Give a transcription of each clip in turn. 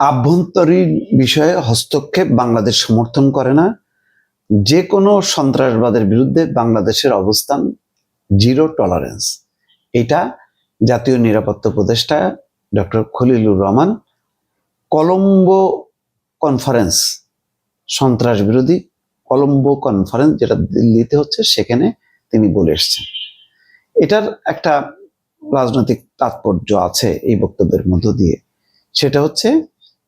আভ্যন্তরীণ বিষয়ে হস্তক্ষেপ বাংলাদেশ সমর্থন করে না। যে কোনো সন্ত্রাসবাদের বিরুদ্ধে বাংলাদেশের অবস্থান জিরো টলারেন্স। এটা জাতীয় নিরাপত্তা উপদেষ্টা doctor Khalilur Rahman Colombo conference, সন্ত্রাস বিরোধী কলম্বো কনফারেন্স যেটা দিল্লিতে হচ্ছে, সেখানে তিনি বলে এসছেন। এটার একটা রাজনৈতিক তাৎপর্য আছে এই বক্তব্যের মধ্য দিয়ে। সেটা হচ্ছে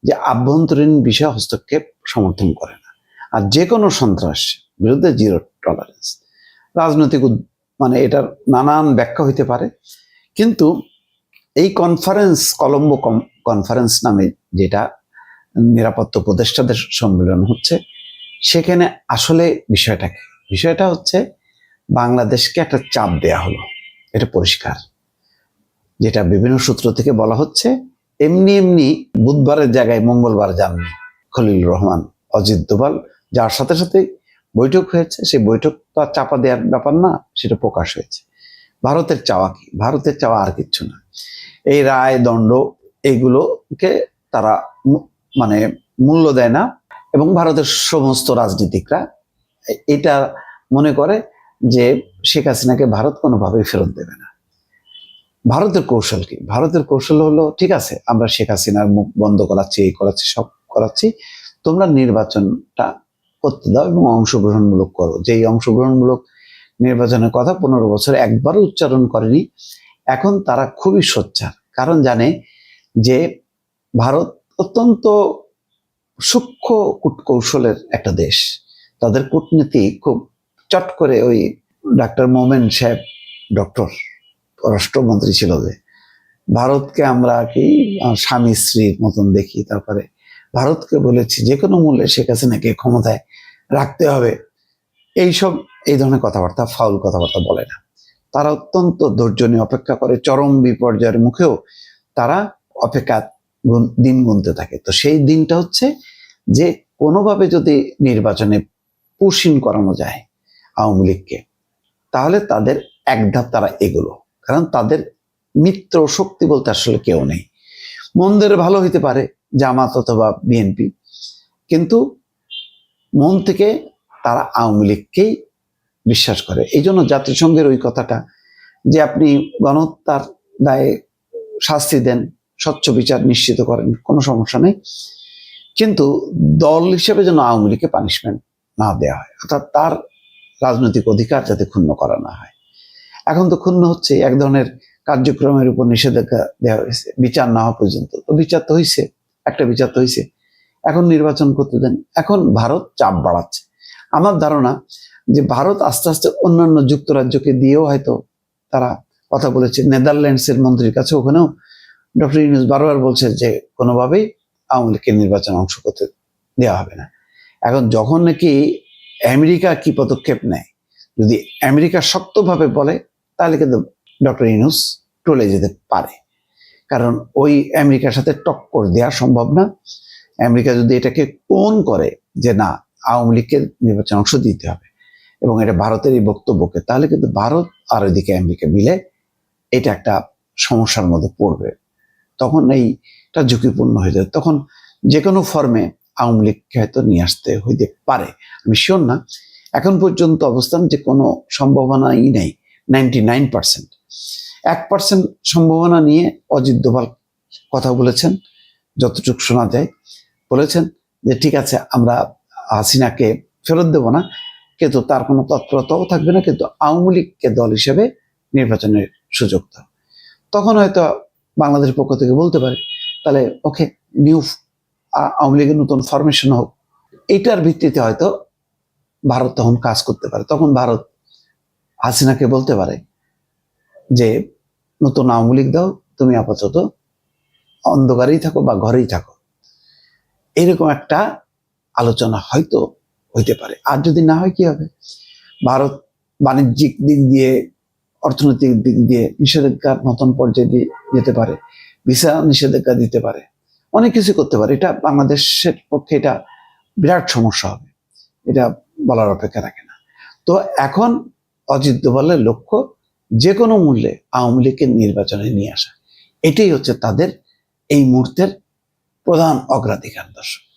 যে আভ্যন্তরীণ বিষয়ে হস্তক্ষেপ সমর্থন করে না। আর যে কোনো সন্ত্রাস বিরুদ্ধে জিরো টলারেন্স রাজনৈতিক মানে এটার নানান ব্যাখ্যা হইতে পারে। কিন্তু এই কনফারেন্স কলম্বো কনফারেন্স নামে যেটা নিরাপত্তা উপদেষ্টাদের সম্মেলন হচ্ছে, সেখানে আসলে বিষয়টাকে বিষয়টা হচ্ছে বাংলাদেশকে একটা চাপ দেয়া হলো। এটা পরিষ্কার। যেটা বিভিন্ন সূত্র থেকে বলা হচ্ছে এমনি এমনি বুধবারের জায়গায় মঙ্গলবার যাননি খলিল রহমান অজিত দোভাল, যার সাথে সাথে বৈঠক হয়েছে। সেই বৈঠক তো আর চাপা দেওয়ার ব্যাপার না, সেটা প্রকাশ হয়েছে। ভারতের চাওয়া কি? ভারতের চাওয়া আর কিচ্ছু না। এই রায়, দণ্ড এইগুলোকে তারা মানে মূল্য দেয় না এবং ভারতের সমস্ত রাজনীতিকরা এটা মনে করে যে শেখ হাসিনাকে ভারত কোনোভাবেই ফেরত দেবে না। ভারতের কৌশল কি? ভারতের কৌশল হলো, ঠিক আছে, আমরা শেখ হাসিনার মুখ বন্ধ করাচ্ছি, এই করাচ্ছি, সব করাচ্ছি, তোমরা নির্বাচনটা করতে দাও এবং অংশগ্রহণমূলক করো। যেই অংশগ্রহণমূলক নির্বাচনের কথা পনেরো বছর একবারও উচ্চারণ করেনি, এখন তারা খুবই সোচ্চার। কারণ জানে যে ভারত অত্যন্ত সূক্ষ্ম কূট- কৌশলের একটা দেশ। তাদের কূটনীতি খুব চট করে ওই ডাক্তার মোমেন সাহেব, ডক্টর রাষ্ট্রমন্ত্রী ছিল যে, ভারতকে আমরা কি স্বামী স্ত্রীর মতন দেখি? তারপরে, ভারতকে বলেছি যে কোনো মূল্যে শেখ হাসিনাকে ক্ষমতায় রাখতে হবে। এইসব, এই ধরনের কথাবার্তা, ফাউল কথাবার্তা বলে না। তারা অত্যন্ত ধৈর্য নিয়ে অপেক্ষা করে, চরম বিপর্যয়ের মুখেও তারা অপেক্ষা দিন গুনতে থাকে। তো সেই দিনটা হচ্ছে যে, কোনোভাবে যদি নির্বাচনে পুষিন করানো যায় আওয়ামী লীগকে, তাহলে তাদের এক ধাপ তারা এগুলো। কারণ তাদের মিত্র শক্তি বলতে আসলে কেউ নেই। মন্দের ভালো হইতে পারে, জামাত অথবা বিএনপি কিন্তু মন থেকে তারা আওয়ামী লীগকেই বিশ্বাস করে। এই জন্য জাতিসংঘের ওই কথাটা যে আপনি গণহত্যার দায়ে শাস্তি দেন, স্বচ্ছ বিচার নিশ্চিত করেন, কোনো সমস্যা নেই। কিন্তু দল হিসেবে যেন আওয়ামী লীগকে পানিশমেন্ট না দেওয়া হয়, অর্থাৎ তার রাজনৈতিক অধিকার যাতে ক্ষুণ্ণ করা না হয়। এখন তো ক্ষুণ্ণ হচ্ছে, এক ধরনের কার্যক্রমের উপর নিষেধাজ্ঞা দেওয়া হয়েছে, বিচার না হওয়া পর্যন্ত। তো বিচার তো হয়েছে একটা বিচার তো হয়েছে এখন নির্বাচন করতে দেন, এখন ভারত চাপ বাড়াচ্ছে। আমার ধারণা যে ভারত আস্তে আস্তে অন্যান্য যুক্তরাজ্যকে দিয়েও হয়তো তারা কথা বলেছে। নেদারল্যান্ডসের মন্ত্রীর কাছে ওখানেও ডক্টর ইউনুস বারবার বলছে যে কোনোভাবেই আওয়ামী লীগকে নির্বাচন অংশ করতে দেওয়া হবে না। এখন যখন নাকি আমেরিকা কি পদক্ষেপ নেয়, যদি আমেরিকা শক্তভাবে বলে তাহলে কিন্তু ডক্টর ইউনুস টলে যেতে পারে। কারণ ওই আমেরিকার সাথে টক্কর দেওয়া সম্ভব না। আমেরিকা যদি এটাকে কোন করে যে না, আওয়ামী লীগকে নির্বাচনে অংশ দিতে হবে এবং এটা ভারতের এই বক্তব্যকে, তাহলে কিন্তু ভারত আর ওইদিকে আমেরিকা মিলে এটা একটা সমস্যার মধ্যে পড়বে। তখন এইটা ঝুঁকিপূর্ণ হয়ে যাবে। তখন যে কোনো ফর্মে আওয়ামী লীগকে হয়তো নিয়ে আসতে হইতে পারে। আমি শিওর না। এখন পর্যন্ত অবস্থান যে কোনো সম্ভাবনাই নেই। Ninety nine percent. এক পার্সেন্ট সম্ভাবনা নিয়ে অজিত দোভাল কথা বলেছেন, যতটুকু শোনা যায়। বলেছেন যে, ঠিক আছে, আমরা হাসিনাকে ফেরত দেব না, কিন্তু তার কোনো তৎপরতাও থাকবে না, কিন্তু আওয়ামী লীগকে দল হিসেবে নির্বাচনের সুযোগ দাও। তখন হয়তো বাংলাদেশের পক্ষ থেকে বলতে পারে, তাহলে, ওকে, নিউ আওয়ামী লীগের নতুন ফরমেশন হোক। এইটার ভিত্তিতে হয়তো ভারত তখন কাজ করতে পারে। তখন ভারত হাসিনাকে বলতে পারে যে, নতুন আওয়ামী দাও, তুমি আপাতত অন্ধকারেই থাকো বা ঘরেই থাকো। এরকম একটা আলোচনা হয়তো হইতে পারে। আর যদি না হয় কি হবে? ভারত বাণিজ্যিক দিক দিয়ে, অর্থনৈতিক দিক দিয়ে নিষেধাজ্ঞার নতুন পর্যায়ে দিয়ে যেতে পারে, ভিসা নিষেধাজ্ঞা দিতে পারে, অনেক কিছু করতে পারে। এটা বাংলাদেশের পক্ষে এটা বিরাট সমস্যা হবে। এটা বলার অপেক্ষা রাখে না। তো এখন অজিত দোভালের লক্ষ্য যে কোনো মূল্যে আওয়ামী লীগকে নির্বাচনে নিয়ে আসা। এটাই হচ্ছে তাদের এই মুহূর্তের প্রধান অগ্রাধিকার দর্শক।